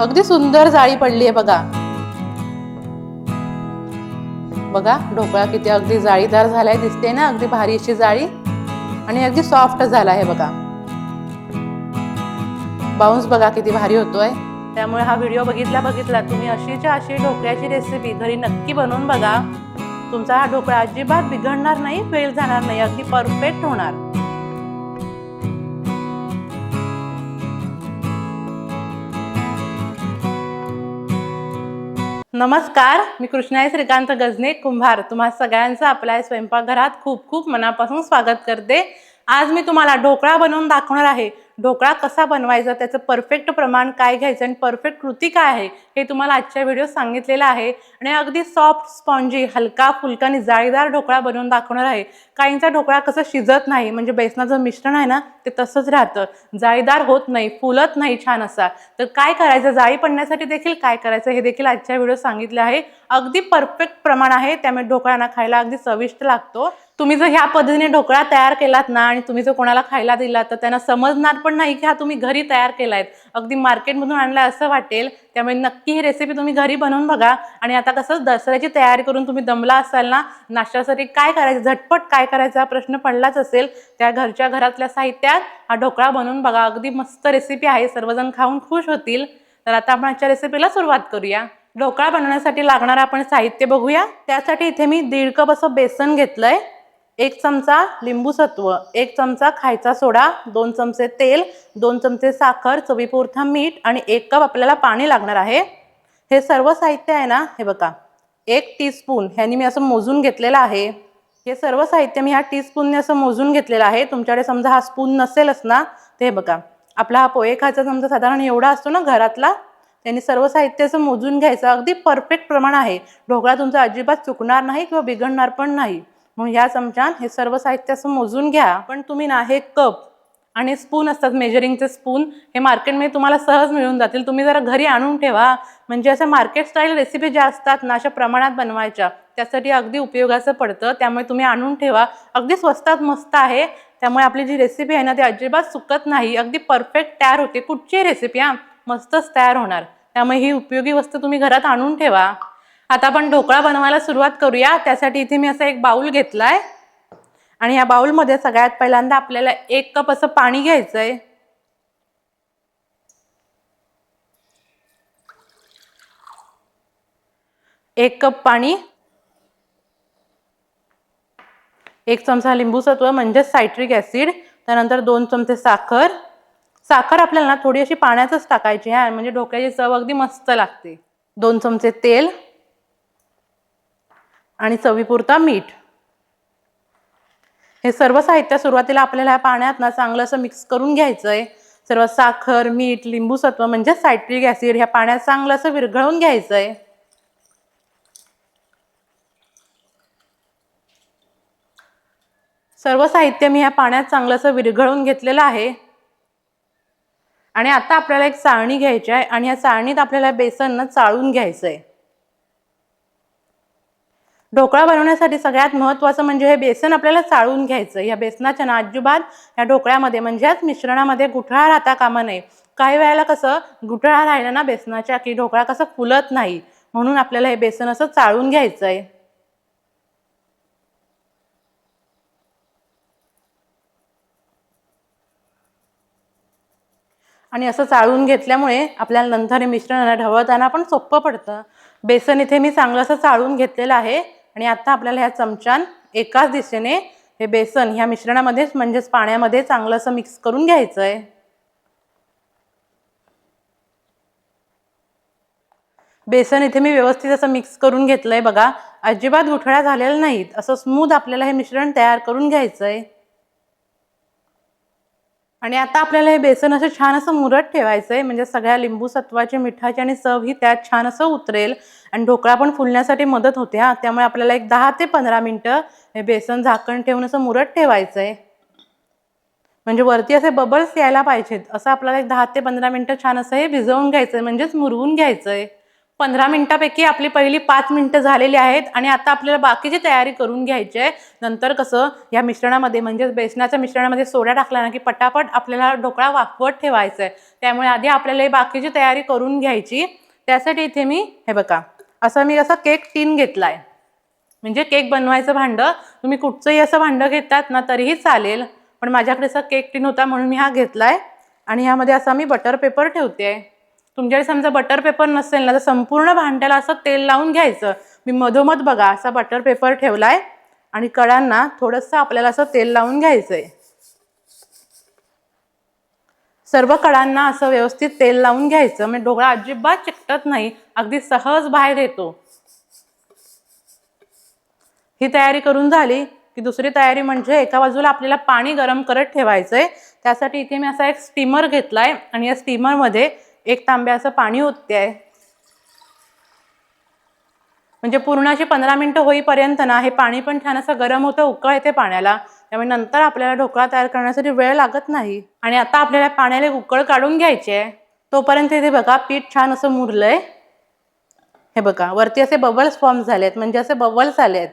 अगदी सुंदर जाळी पडली आहे बघा. बघा ढोकळा किती अगदी जाळीदार झालाय दिसते ना? अगदी भारी अशी जाळी. आणि अगदी सॉफ्ट झाला आहे बघा. बाउन्स बघा किती भारी होतोय. त्यामुळे हा व्हिडिओ बघितला बघितला तुम्ही अशीच्या अशी ढोकळ्याची रेसिपी घरी नक्की बनवून बघा. तुमचा हा ढोकळा अजिबात बिघडणार नाही फेल जाणार नाही अगदी परफेक्ट होणार. नमस्कार मी कृष्णाई श्रीकांत गजने कुंभार. तुम्हा सगळ्यांचं आपल्या स्वयंपाकघरात खूप खूप मनापासून स्वागत करते. आज मी तुम्हाला ढोकळा बनवून दाखवणार आहे. ढोकळा कसा बनवायचा त्याचं परफेक्ट प्रमाण काय घ्यायचं आणि परफेक्ट कृती काय आहे हे तुम्हाला आजच्या व्हिडिओ सांगितलेलं आहे. आणि अगदी सॉफ्ट स्पॉन्जी हलका फुलका आणि जाळीदार ढोकळा बनवून दाखवणार आहे. काहींचा ढोकळा कसं शिजत नाही म्हणजे बेसनाचं मिश्रण आहे ना ते तसंच राहतं. जाळीदार होत नाही फुलत नाही छान असा. तर काय करायचं? जाळी पडण्यासाठी देखील काय करायचं? हे देखील आजच्या व्हिडिओ सांगितले आहे. अगदी परफेक्ट प्रमाण आहे त्यामुळे ढोकळ्यांना खायला अगदी चविष्ट लागतो. तुम्ही जर ह्या पद्धतीने ढोकळा तयार केलात ना आणि तुम्ही जर कोणाला खायला दिला तर त्यांना समजणार पण नाही की हा तुम्ही घरी तयार केलाय. अगदी मार्केटमधून आणला असं वाटेल. त्यामुळे नक्की ही रेसिपी तुम्ही घरी बनवून बघा. आणि आता कसं दसऱ्याची तयारी करून तुम्ही दमला असाल ना नाश्त्यासाठी काय करायचं झटपट काय करायचा हा प्रश्न पडलाच असेल त्या घरच्या घरातल्या साहित्यात हा ढोकळा बनवून बघा. अगदी मस्त रेसिपी आहे. सर्वजण खाऊन खुश होतील. तर आता आपण आजच्या रेसिपीला सुरुवात करूया. ढोकळा बनवण्यासाठी लागणारं आपण साहित्य बघूया. त्यासाठी इथे मी दीड कप असं बेसन घेतलंय. एक चमचा लिंबूसत्व एक चमचा खायचा सोडा दोन चमचे तेल दोन चमचे साखर चवीपुरता मीठ आणि एक कप आपल्याला पाणी लागणार आहे. हे सर्व साहित्य आहे ना हे बघा. एक टीस्पून ह्यानी मी असं मोजून घेतलेलं आहे. हे सर्व साहित्य मी ह्या टीस्पूनने असं मोजून घेतलेलं आहे. तुमच्याकडे समजा हा स्पून नसेलच ना ते हे बघा. आपला हा पोहे खायचा समजा साधारण एवढा असतो ना घरातला त्यांनी सर्व साहित्य असं मोजून घ्यायचं. अगदी परफेक्ट प्रमाण आहे. ढोकळा तुमचा अजिबात चुकणार नाही किंवा बिघडणार पण नाही. मग ह्या चमच्यान हे सर्व साहित्य असं मोजून घ्या. पण तुम्ही ना हे कप आणि स्पून असतात मेजरिंगचे स्पून हे मार्केटमध्ये तुम्हाला सहज मिळून जातील. तुम्ही जरा घरी आणून ठेवा. म्हणजे असं मार्केट स्टाईल रेसिपी ज्या असतात ना अशा प्रमाणात बनवायच्या. त्यासाठी अगदी उपयोगाचं पडतं. त्यामुळे तुम्ही आणून ठेवा. अगदी स्वस्तात मस्त आहे. त्यामुळे आपली जी रेसिपी आहे ना ती अजिबात चुकत नाही. अगदी परफेक्ट तयार होते. कुठची रेसिपी हा मस्तच तयार होणार. त्यामुळे ही उपयोगी वस्तू तुम्ही घरात आणून ठेवा. आता आपण ढोकळा बनवायला सुरुवात करूया. त्यासाठी इथे मी असा एक बाऊल घेतलाय. आणि या बाउलमध्ये सगळ्यात पहिल्यांदा आपल्याला एक कप असं पाणी घ्यायचंय. एक कप पाणी. एक चमचा लिंबू सत्व म्हणजेच सायट्रिक ॲसिड. त्यानंतर दोन चमचे साखर. साखर आपल्याला थोडी अशी पाण्यातच टाकायची आहे. म्हणजे ढोकळ्याची चव अगदी मस्त लागते. दोन चमचे तेल. आणि चवीपुरता मीठ. हे सर्व साहित्य सुरुवातीला आपल्याला ह्या पाण्यात ना चांगलं असं मिक्स करून घ्यायचं आहे सर्व साखर मीठ लिंबू सत्व म्हणजे सायट्रिक ॲसिड ह्या पाण्यात चांगलं असं विरघळून घ्यायचं आहे सर्व साहित्य मी ह्या पाण्यात चांगलं असं विरघळून घेतलेलं आहे. आणि आता आपल्याला एक चाळणी घ्यायची आहे आणि या चाळणीत आपल्याला बेसन ना चाळून घ्यायचं आहे ढोकळा बनवण्यासाठी सगळ्यात महत्त्वाचं म्हणजे हे बेसन आपल्याला चाळून घ्यायचं. या बेसनाच्या ना अजिबात या ढोकळ्यामध्ये म्हणजेच मिश्रणामध्ये गुठळा राहता कामा नये काही वेळेला कसं गुठळा राहिला ना बेसनाच्या की ढोकळा कसं फुलत नाही. म्हणून आपल्याला हे बेसन असं चाळून घ्यायचं आहे आणि असं चाळून घेतल्यामुळे आपल्याला नंतर हे मिश्रण ढवळताना पण सोपं पडतं. बेसन इथे मी चांगलं असं चाळून घेतलेलं आहे. आणि आता आपल्याला ह्या चमच्यान एकाच दिशेने हे बेसन ह्या मिश्रणामध्येच म्हणजेच पाण्यामध्ये चांगलं असं मिक्स करून घ्यायचं आहे बेसन इथे मी व्यवस्थित असं मिक्स करून घेतलं आहे बघा. अजिबात गुठळ्या झालेल्या नाहीत. असं स्मूथ आपल्याला हे मिश्रण तयार करून घ्यायचं आहे आणि आता आपल्याला हे बेसन असं छान असं मुरत ठेवायचं आहे म्हणजे सगळ्या लिंबू सत्वाची मिठाची आणि चव ही त्यात छान असं उतरेल. आणि ढोकळा पण फुलण्यासाठी मदत होते हा. त्यामुळे आपल्याला एक दहा ते पंधरा मिनटं हे बेसन झाकण ठेवून असं मुरत ठेवायचं आहे म्हणजे वरती असे बबल्स यायला पाहिजेत असं आपल्याला एक दहा ते पंधरा मिनटं छान असं हे भिजवून घ्यायचं आहे म्हणजेच मुरवून घ्यायचं आहे पंधरा मिनिटापैकी आपली पहिली पाच मिनिटं झालेली आहेत आणि आता आपल्याला बाकीची तयारी करून घ्यायची आहे. नंतर कसं या मिश्रणामध्ये म्हणजे बेसनाच्या मिश्रणामध्ये सोडा टाकला ना की पटापट आपल्याला ढोकळा वाफवत ठेवायचा आहे. त्यामुळे आधी आपल्याला ही बाकीची तयारी करून घ्यायची. त्यासाठी इथे मी हे बघा असं मी असं केक टीन घेतला आहे म्हणजे केक बनवायचं भांडं तुम्ही कुठचंही असं भांडं घेतात ना तरीही चालेल. पण माझ्याकडे असा केक टीन होता म्हणून मी हा घेतला आहे आणि ह्यामध्ये असा मी बटर पेपर ठेवते. आहे तुमच्याकडे समजा बटर पेपर नसेल ना तर संपूर्ण भांड्याला असं तेल लावून घ्यायचं. मी मधोमध बघा असा बटर पेपर ठेवलाय आणि कडांना थोडंसं आपल्याला असं तेल लावून घ्यायचंय. सर्व कडांना असं व्यवस्थित तेल लावून घ्यायचं. म्हणजे ढोकळा अजिबात चिकटत नाही अगदी सहज बाहेर येतो. ही तयारी करून झाली की दुसरी तयारी म्हणजे एका बाजूला आपल्याला पाणी गरम करत ठेवायचंय. त्यासाठी इथे मी असा एक स्टीमर घेतलाय आणि या स्टीमरमध्ये एक तांब्या असं पाणी ओतते. आहे म्हणजे पूर्ण अशी पंधरा मिनिटं होईपर्यंत ना हे पाणी पण छान असं गरम होतं उकळ येते पाण्याला. त्यामुळे नंतर आपल्याला ढोकळा तयार करण्यासाठी वेळ लागत नाही. आणि आता आपल्याला पाण्याला उकळ काढून घ्यायची आहे. तोपर्यंत इथे बघा पीठ छान असं मुरलंय. हे बघा वरती असे बबल्स फॉर्म झाले आहेत म्हणजे असे बबल्स आले आहेत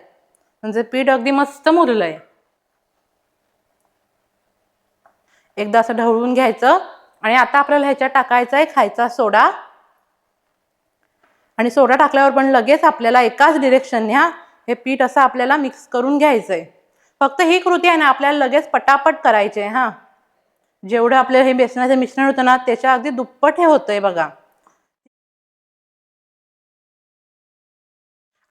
म्हणजे पीठ अगदी मस्त मुरलंय. एकदा असं ढवळून घ्यायचं. आणि आता आपल्याला ह्याच्यात टाकायचा आहे खायचा सोडा. आणि सोडा टाकल्यावर पण लगेच आपल्याला एकाच डिरेक्शन ह्या हे पीठ असं आपल्याला मिक्स करून घ्यायचंय. फक्त ही कृती आहे ना आपल्याला लगेच पटापट करायची आहे हा. जेवढं आपलं हे बेसनाचं मिश्रण होतं ना त्याच्या अगदी दुप्पट हे होतंय बघा.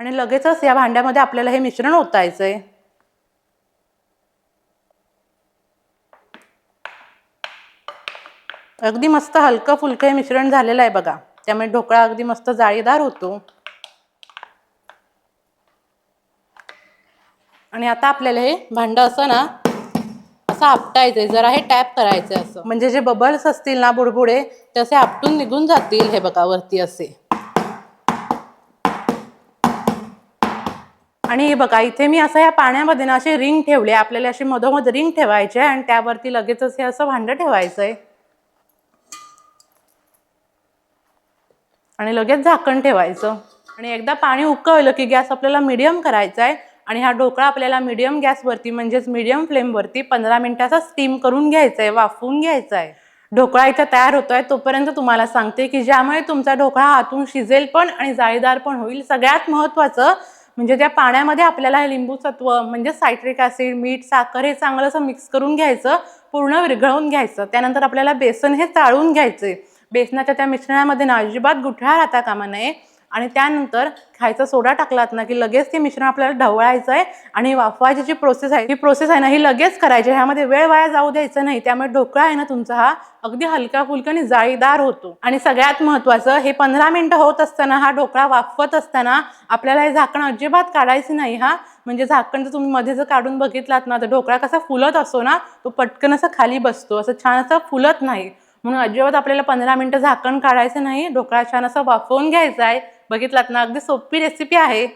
आणि लगेचच या भांड्यामध्ये आपल्याला हे मिश्रण ओतायचंय. अगदी मस्त हलकं फुलकं हे मिश्रण झालेलं आहे बघा. त्यामुळे ढोकळा अगदी मस्त जाळीदार होतो. आणि आता आपल्याला हे भांडं असं ना असं आपटायचं आहे जरा हे टॅप करायचंय असं. म्हणजे जे बबल्स असतील ना बुडबुडे ते असे आपटून निघून जातील हे बघा वरती असे. आणि हे बघा इथे मी असं या पाण्यामध्ये ना असे रिंग ठेवले. आपल्याला अशी मधोमध रिंग ठेवायचे आणि त्यावरती लगेचच हे असं भांडं आहे आणि लगेच झाकण ठेवायचं. आणि एकदा पाणी उकळलं की गॅस आपल्याला मिडियम करायचा आहे आणि हा ढोकळा आपल्याला मिडियम गॅसवरती म्हणजेच मिडियम फ्लेमवरती पंधरा मिनिटाचा स्टीम करून घ्यायचा आहे वाफवून घ्यायचा आहे ढोकळा इथं तयार होतोय तोपर्यंत तुम्हाला सांगते की ज्यामुळे तुमचा ढोकळा आतून शिजेल पण आणि जाळीदार पण होईल. सगळ्यात महत्त्वाचं म्हणजे त्या पाण्यामध्ये आपल्याला हे लिंबू सत्व म्हणजे सायट्रिक ॲसिड मीठ साखर हे चांगलं असं मिक्स करून घ्यायचं पूर्ण विरघळवून घ्यायचं. त्यानंतर आपल्याला बेसन हे चाळून घ्यायचे बेसनाच्या त्या मिश्रणामध्ये ना अजिबात गुठळा राहता कामा नये. आणि त्यानंतर खायचा सोडा टाकलात ना की लगेच ते मिश्रण आपल्याला ढवळायचं आहे आणि वाफवायची जी प्रोसेस आहे ही प्रोसेस आहे ना ही लगेच करायची. आहे. ह्यामध्ये वेळ वाया जाऊ द्यायचं नाही. त्यामुळे ढोकळा आहे ना तुमचा हा अगदी हलका फुलका आणि जाळीदार होतो. आणि सगळ्यात महत्त्वाचं हे पंधरा मिनिटं होत असताना हा ढोकळा वाफवत असताना आपल्याला हे झाकण अजिबात काढायचं नाही हा. म्हणजे झाकण जर तुम्ही मध्ये जर काढून बघितलात ना तर ढोकळा कसा फुलत असतो ना तो पटकन असं खाली बसतो. असं छान असं फुलत नाही. म्हणून अजिबात आपल्याला पंधरा मिनटं झाकण काढायचं नाही. ढोकळा छान असं वाफवून घ्यायचा आहे. बघितलात ना अगदी सोपी रेसिपी आहे.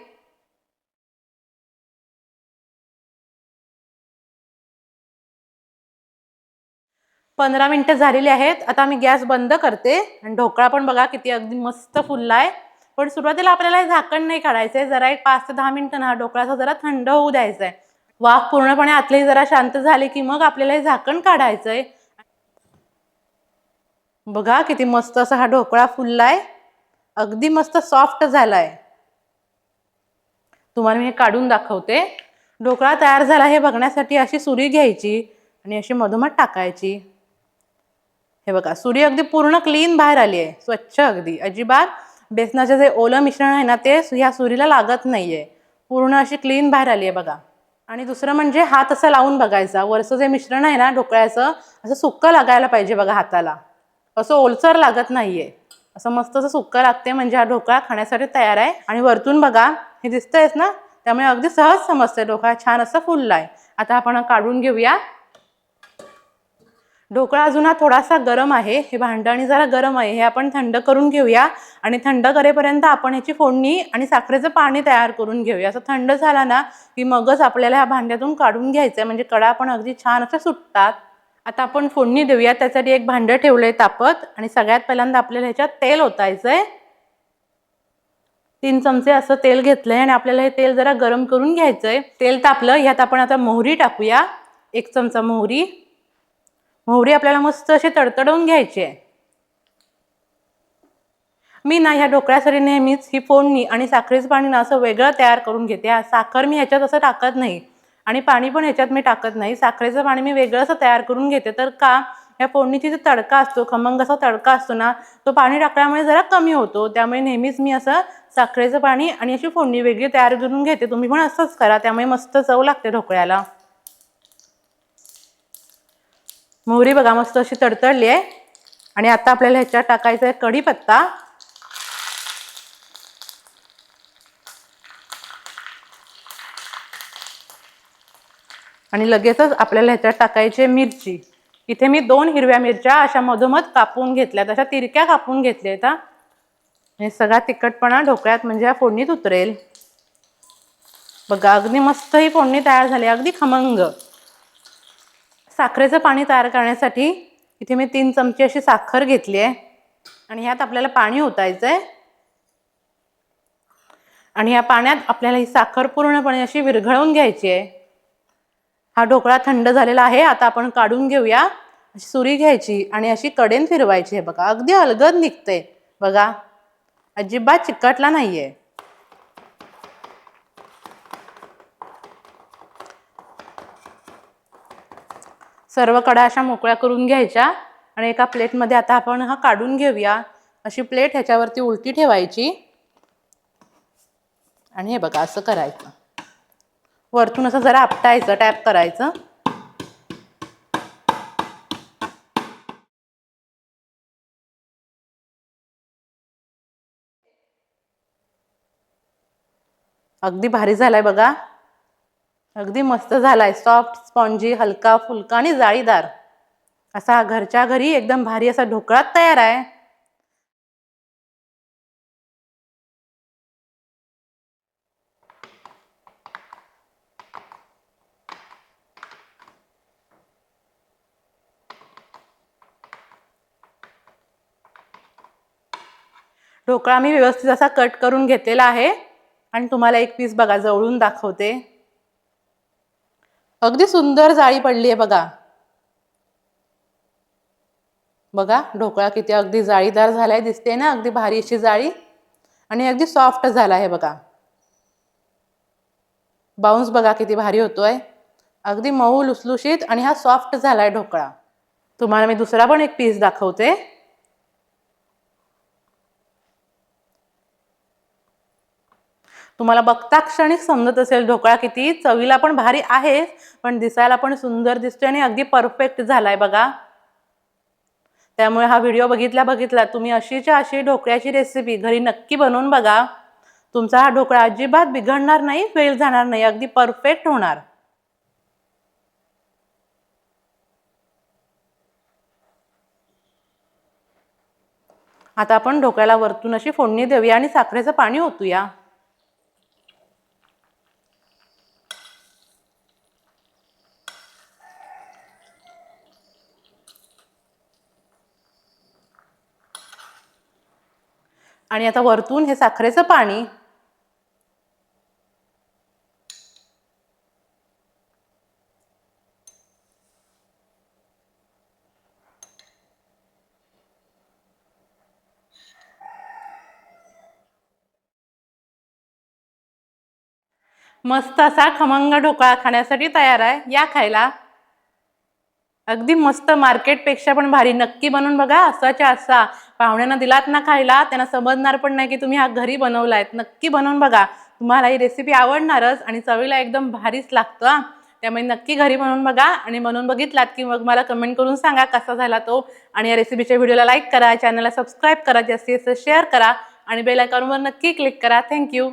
पंधरा मिनिटं झालेली आहेत. आता मी गॅस बंद करते. आणि ढोकळा पण बघा किती अगदी मस्त फुलला आहे पण सुरुवातीला आपल्याला झाकण नाही काढायचं आहे जरा एक पाच ते दहा मिनिटं ना ढोकळाचा जरा थंड होऊ द्यायचा आहे वाफ पूर्णपणे आतली जरा शांत झाली की मग आपल्याला हे झाकण काढायचं आहे बघा किती मस्त असा हा ढोकळा फुललाय. अगदी मस्त सॉफ्ट झालाय. तुम्हाला मी हे काढून दाखवते. ढोकळा तयार झाला हे बघण्यासाठी अशी सुरी घ्यायची आणि अशी मधोमध टाकायची. हे बघा सुरी अगदी पूर्ण क्लीन बाहेर आली आहे. स्वच्छ अगदी. अजिबात बेसनाचे जे ओलं मिश्रण आहे ना ते ह्या सुरीला लागत नाही आहे पूर्ण अशी क्लीन बाहेर आली आहे बघा. आणि दुसरं म्हणजे हात असं लावून बघायचा. वरचं जे मिश्रण आहे ना ढोकळ्याचं असं सुक्कं लागायला पाहिजे बघा हाताला. असं ओलसर लागत नाहीये. असं मस्त असं सुक्कं लागते म्हणजे हा ढोकळा खाण्यासाठी तयार आहे. आणि वरतून बघा हे दिसतंयच ना? त्यामुळे अगदी सहज समजते ढोकळा छान असं फुलला आहे आता आपण काढून घेऊया. ढोकळा अजून हा थोडासा गरम आहे. हे भांडं आणि जरा गरम आहे. हे आपण थंड करून घेऊया. आणि थंड करेपर्यंत आपण ह्याची फोडणी आणि साखरेचं पाणी तयार करून घेऊया. असं थंड झाला ना की मगच आपल्याला ह्या भांड्यातून काढून घ्यायचं आहे म्हणजे कडा पण अगदी छान असं सुटतात. आता आपण फोडणी देऊया. त्यासाठी एक भांडं ठेवलं आहे तापत आणि सगळ्यात पहिल्यांदा आपल्याला ह्याच्यात तेल ओतायचं आहे तीन चमचे असं तेल घेतलं आहे आणि आपल्याला हे तेल जरा गरम करून घ्यायचं आहे तेल तापलं ह्यात आपण आता मोहरी टाकूया. एक चमचा मोहरी. मोहरी आपल्याला मस्त अशी तडतडवून घ्यायची आहे. मी ना ह्या ढोकळ्यासाठी नेहमीच ही फोडणी आणि साखरेचं पाणी ना असं वेगळं तयार करून घेते. साखर मी ह्याच्यात असं टाकत नाही. आणि पाणी पण ह्याच्यात मी टाकत नाही. साखरेचं पाणी मी वेगळं असं तयार करून घेते. तर का? या फोडणीची जो तडका असतो खमंग असा तडका असतो ना तो पाणी टाकल्यामुळे जरा कमी होतो. त्यामुळे नेहमीच मी असं साखरेचं पाणी आणि अशी फोडणी वेगळी तयार करून घेते. तुम्ही पण असंच करा. त्यामुळे मस्त चव लागते ढोकळ्याला. मोहरी बघा मस्त अशी तडतडली आहे. आणि आता आपल्याला ह्याच्यात टाकायचा आहे कढीपत्ता. आणि लगेचच आपल्याला ह्याच्यात टाकायची आहे मिरची. इथे मी दोन हिरव्या मिरच्या अशा मधोमध कापून घेतल्यात अशा तिरक्या कापून घेतल्या आहेत हे सगळा तिखटपणा ढोकळ्यात म्हणजे या फोडणीत उतरेल. बघा अगदी मस्त ही फोडणी तयार झाली अगदी खमंग. साखरेचं पाणी तयार करण्यासाठी इथे मी तीन चमचे अशी साखर घेतली आहे. आणि ह्यात आपल्याला पाणी ओतायचं आहे आणि या पाण्यात आपल्याला ही साखर पूर्णपणे अशी विरघळवून घ्यायची आहे. हा ढोकळा थंड झालेला आहे आता आपण काढून घेऊया. अशी सुरी घ्यायची आणि अशी कडेन फिरवायची आहे बघा अगदी अलगद निघते. बघा अजिबात चिकटला नाहीये. सर्व कडा अशा मोकळ्या करून घ्यायच्या आणि एका प्लेटमध्ये आता आपण हा काढून घेऊया. अशी प्लेट ह्याच्यावरती उलटी ठेवायची. आणि हे बघा असं करायचं. वरतून असं जरा आपटायचं टॅप करायचं. अगदी भारी झालाय बघा. अगदी मस्त झालाय. सॉफ्ट स्पॉन्जी हलका फुलका आणि जाळीदार. असा घरच्या घरी एकदम भारी असा ढोकळा तयार आहे. ढोकळा मी व्यवस्थित असा कट करून घेतलेला आहे. आणि तुम्हाला एक पीस बघा जवळून दाखवते. अगदी सुंदर जाळी पडली आहे बघा. बघा ढोकळा किती अगदी जाळीदार झालाय दिसते ना अगदी भारी अशी जाळी. आणि अगदी सॉफ्ट झाला आहे बघा. बाउन्स बघा किती भारी होतोय. अगदी मऊ लुसलुशीत आणि हा सॉफ्ट झालाय ढोकळा. तुम्हाला मी दुसरा पण एक पीस दाखवते. तुम्हाला बघता क्षणिक समजत असेल ढोकळा किती चवीला पण भारी आहे पण दिसायला पण सुंदर दिसतोय आणि अगदी परफेक्ट झालाय बघा. त्यामुळे हा व्हिडिओ बघितला बघितला तुम्ही अशीच्या अशी ढोकळ्याची रेसिपी घरी नक्की बनवून बघा. तुमचा हा ढोकळा अजिबात बिघडणार नाही फेल जाणार नाही अगदी परफेक्ट होणार. आता आपण ढोकळ्याला वरतून अशी फोडणी देऊया आणि साखरेचं पाणी ओतूया. आणि आता वरतून हे साखरेचं पाणी. मस्त असा खमंग ढोकळा खाण्यासाठी तयार आहे. या खायला. अगदी मस्त मार्केटपेक्षा पण भारी. नक्की बनवून बघा. असाच्या असा. पाहुण्यांना दिलात ना खायला त्यांना समजणार पण नाही की तुम्ही हा घरी बनवलाय नक्की बनवून बघा. तुम्हाला ही रेसिपी आवडणारच आणि चवीला एकदम भारीच लागतं हा. त्यामुळे नक्की घरी बनवून बघा आणि बनवून बघितलात की मग मला कमेंट करून सांगा कसा झाला तो. आणि या रेसिपीच्या व्हिडिओला लाईक करा चॅनलला सबस्क्राईब करा जास्तीत जास्त शेअर करा आणि बेल आयकॉनवर नक्की क्लिक करा. थँक्यू